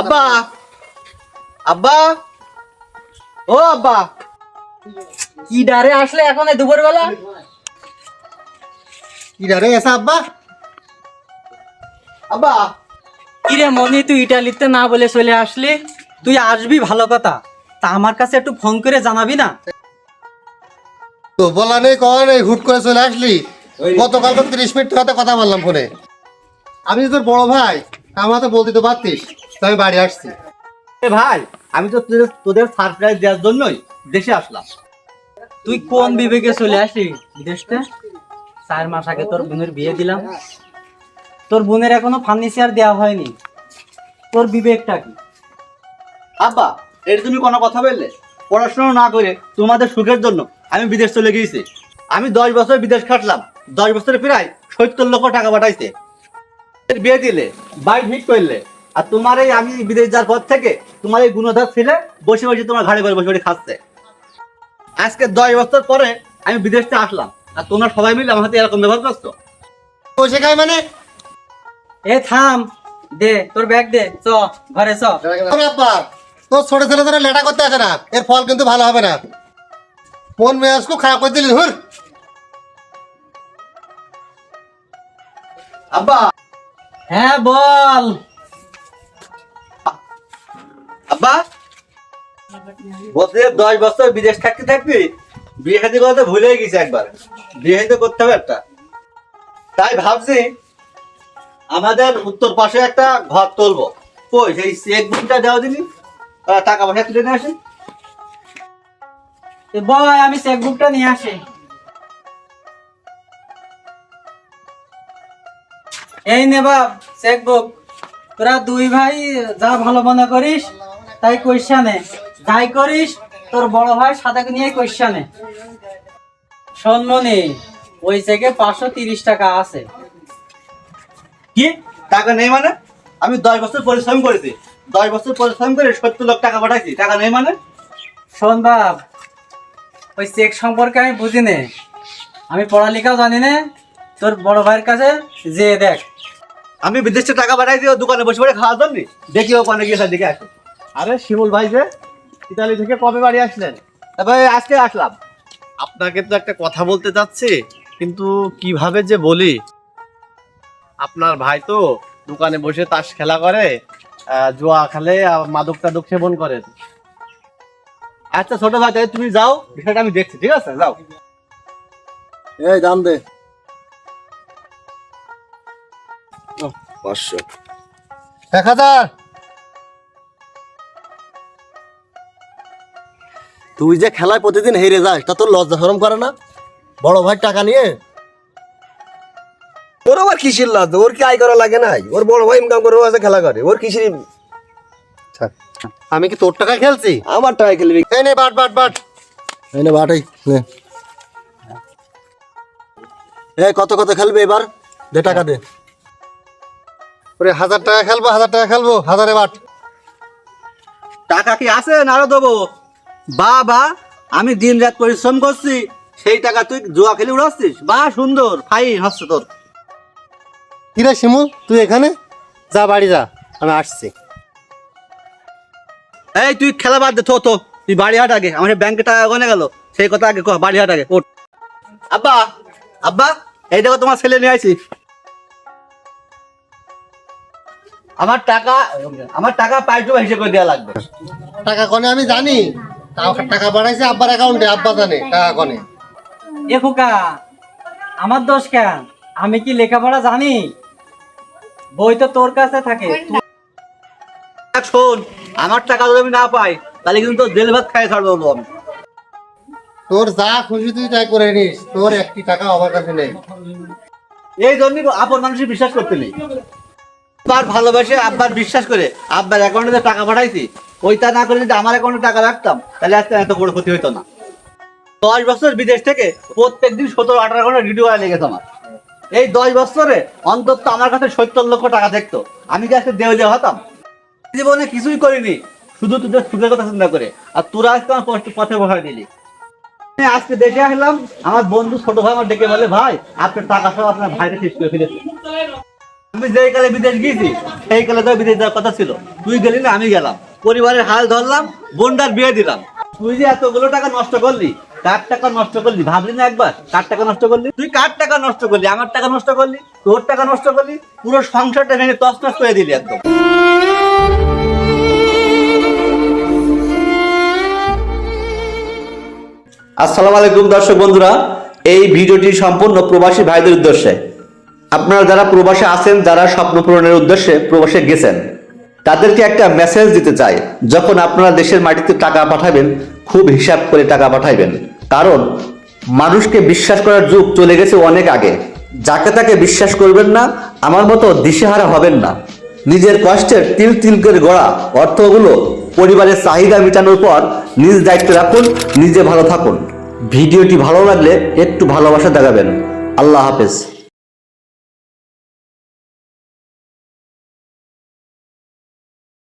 আব্বা! আব্বা! ও আব্বা! কি ডারে আসলে এখন এই দুপুর বেলা কি ডারে এসা আব্বা? আব্বা! কিরে মনি তুই ইটালিতে না বলে চলে আসলি? তুই আসবি ভালো কথা। তা আমার কাছে একটু ফোন করে জানাবি না? তো বলা নেই, কওয়া নেই, হুট করে চলে আসলি। গতকাল তো তিরিশ মিনিট সাথে কথা বললাম ফোনে। আমি তোর বড় ভাই আমার তো বলতে তো পারতিস। আমি বাড়ি আসছি। এ ভাই আমি তো তোদের তোদের সারপ্রাইজ দেওয়ার জন্যই দেশে আসলাম। তুই কোন বিবেকে চলে আসলি বিদেশতে চার মাস আগে তোর বোনের বিয়ে দিলাম। তোর বোনের এখনও ফার্নিচার দেওয়া হয়নি। তোর বিবেকটা কি? আব্বা এটা তুমি কোনো কথা বললে? পড়াশোনা না করে তোমাদের সুখের জন্য আমি বিদেশ চলে গিয়েছি। আমি দশ বছর বিদেশ খাটলাম দশ বছরে প্রায় সত্তর লক্ষ টাকা পাঠাইছে। বিয়ে দিলে বাড়ি ঠিক করলে আর তোমার এই আমি বিদেশ যাওয়ার পর থেকে তোমার এই গুণধর ছেলে বসে বসে তোমার ঘাড়ে ঘরে বসে বসে খাচ্ছে। আজকে দশ বছর পরে আমি বিদেশ থেকে আসলাম। আর তোমরা সবাই মিলে আমার হাতে এরকম ব্যবহার করছ। বসে খাই মানে? এ থাম দে তোর ব্যাগ দে চ ঘরে চ। আরে তোর ছোট ছেলে ধরে লেটা করতে আসে না। এর ফল কিন্তু ভালো হবে না। মন মেয়াজ খুব খারাপ করে দিলি হুর। আব্বা। হ্যাঁ বল। আব্বা? বলতে দশ বছর বিদেশ থাকতে থাকতে বিয়ে শাদী করতে ভুলে গেছি একবার। বিয়ে শাদী করতে হবে একটা। তাই ভাবছি, আমাদের উত্তর পাশে একটা ঘর তুলবো। কই, সেই চেক বুকটা দেওয়া টাকা পয়সা তুলে নিয়ে আসি। বয়, আমি চেক বুকটা নিয়ে আসি। এই নে চেক বুক। তোরা দুই ভাই যা ভালো মনে করিস তাই কইসা নে যাই করিস তোর বড় ভাই সাদাকে নিয়ে কইসা নে শোনমনি ওই চেকে পাঁচশো তিরিশ টাকা আছে। কি? টাকা নেই মানে? আমি দশ বছর পরিশ্রম করেছি। দশ বছর পরিশ্রম করে সত্তর লক্ষ টাকা পাঠাইছি। টাকা নেই মানে? শোন বাপ ওই চেক সম্পর্কে আমি বুঝি নে আমি পড়ালেখাও জানি না তোর বড় ভাইয়ের কাছে যেয়ে দেখ। আমি বিদেশে টাকা পাঠাইছি ও দোকানে বসে বসে খাওয়ার জন্য। দেখি ওখানে গিয়ে দেখে আসো। আরে শিমুল ভাই যে ইতালি থেকে কবে বাড়ি আসলেন? ভাই আজকে আসলাম। আপনাকে তো একটা কথা বলতে চাচ্ছি কিন্তু কীভাবে যে বলি? আপনার ভাই তো দোকানে বসে তাস খেলা করে জুয়া খেলে মাদক টাদক সেবন করে আচ্ছা ছোট ভাই তাহলে তুমি যাও বিষয়টা আমি দেখছি ঠিক আছে? যাও। এই দাম দে। পাঁচশো। এক হাজার! তুই যে খেলায় প্রতিদিন হেরে যাস তা তোর লজ্জা সরম করে না? বড় ভাই টাকা নিয়ে? ওর আবার কিসের লাজ ওর কি আয় করা লাগে নাই? ওর বড় ভাই ইনকাম করে ও আছে খেলা করে। ওর কিসের আমি কি তোর টাকায় খেলছি? আমার টাকা খেলবি। এই নে বাট বাট বাট। এই নে এই নে। এই কত কত খেলবে এবার? দে টাকা দে। ওরে হাজার টাকা খেলব হাজার টাকা খেলব হাজারে বাট। টাকা কি আছে? না আরও দেবো। বা বা আমি দিন রাত পরিশ্রম করছি সেই টাকা তুই জুয়া খেলে উড়াচ্ছিস। বা সুন্দর ফাইন হচ্ছে তোর। কিরে শিমুল তুই এখানে? যা বাড়ি যা আমি আসছি। এই তুই খেলা বাদ দে থো তো তুই বাড়ি হাট আগে আমার ব্যাংকে টাকা গনে গেল। সেই কথা আগে কহ, বাড়ি হাট আগে ওঠ। আব্বা আব্বা এই দেখো তোমার ছেলে নিয়ে আইছি। আমার টাকা আমার টাকা পাইটু হিসেবে দেওয়া লাগবে? টাকা কনে আমি জানি। টাকা বাড়াইছে আব্বার অ্যাকাউন্টে আব্বা জানে টাকা কনে। এ খোকা আমার দোষ কেন? আমি কি লেখাপড়া জানি? বই তো তোর কাছে থাকে। শোন আমার টাকা যদি আমি না পাই তাহলে কিন্তু জেল ভাত খাই ছাড়বো বলব আমি তোর যা খুশি তুই তাই করে নিস তোর একটি টাকা আমার কাছে নেই। এই জন্যই আপন মানুষের বিশ্বাস করতে নেই। আব্বার ভালোবাসে আব্বার বিশ্বাস করে আব্বার অ্যাকাউন্টে টাকা পাঠাইছি ওইটা না করে যদি আমার অ্যাকাউন্টে টাকা রাখতাম, তাহলে আজকে এত বড় ক্ষতি হইতো না। দশ বছর বিদেশ থেকে প্রত্যেক দিন সতেরো, আঠারো ঘণ্টা ভিডিও করা লেগেছে আমার। এই দশ বছরে অন্তত আমার কাছে সত্তর লক্ষ টাকা দেখতো আমি কি আজকে দেওয়া হতাম? জীবনে কিছুই করিনি। শুধু তোদের সুখের কথা চিন্তা করে। আর তোরা আজকে আমার পথে- বসায় দিলি। আজকে দেখে আসলাম, আমার বন্ধু ছোট ভাই আমার ডেকে বলে, ভাই আপনার টাকা সব আপনার ভাইকে শেষ করে ফেলেছে। আমি যেই কালে বিদেশ গিয়েছি, সেই কালে তো বিদেশ যাওয়ার কথা ছিল। তুই গেলি না, আমি গেলাম। পরিবারের হাল ধরলাম, বোনটার বিয়ে দিলাম। তুই যে এতগুলো টাকা নষ্ট করলি, কার টাকা নষ্ট করলি? ভাবলি না একবার, কার টাকা নষ্ট করলি? তুই কার টাকা নষ্ট করলি? আমার টাকা নষ্ট করলি? তোর টাকা নষ্ট করলি? পুরো সংসারটা ভেঙে তছনছ করে দিলি একদম। আসসালামু আলাইকুম দর্শক বন্ধুরা, এই ভিডিওটি সম্পূর্ণ প্রবাসী ভাইদের উদ্দেশ্যে। আপনারা যারা প্রবাসে আছেন, যারা স্বপ্ন পূরণের উদ্দেশ্যে প্রবাসে গেছেন, তাদেরকে একটা মেসেজ দিতে চাই। যখন আপনারা দেশের মাটিতে টাকা পাঠাবেন, খুব হিসাব করে টাকা পাঠাইবেন কারণ, মানুষকে বিশ্বাস করার যুগ চলে গেছে অনেক আগে। যাকে তাকে বিশ্বাস করবেন না, আমার মতো দিশেহারা হবেন না। নিজের কষ্টের তিল তিল করে গড়া অর্থগুলো পরিবারের চাহিদা মেটানোর পর নিজ দায়িত্বে রাখুন, নিজে ভালো থাকুন। ভিডিওটি ভালো লাগলে একটু ভালোবাসা দেখাবেন। আল্লাহ হাফেজ।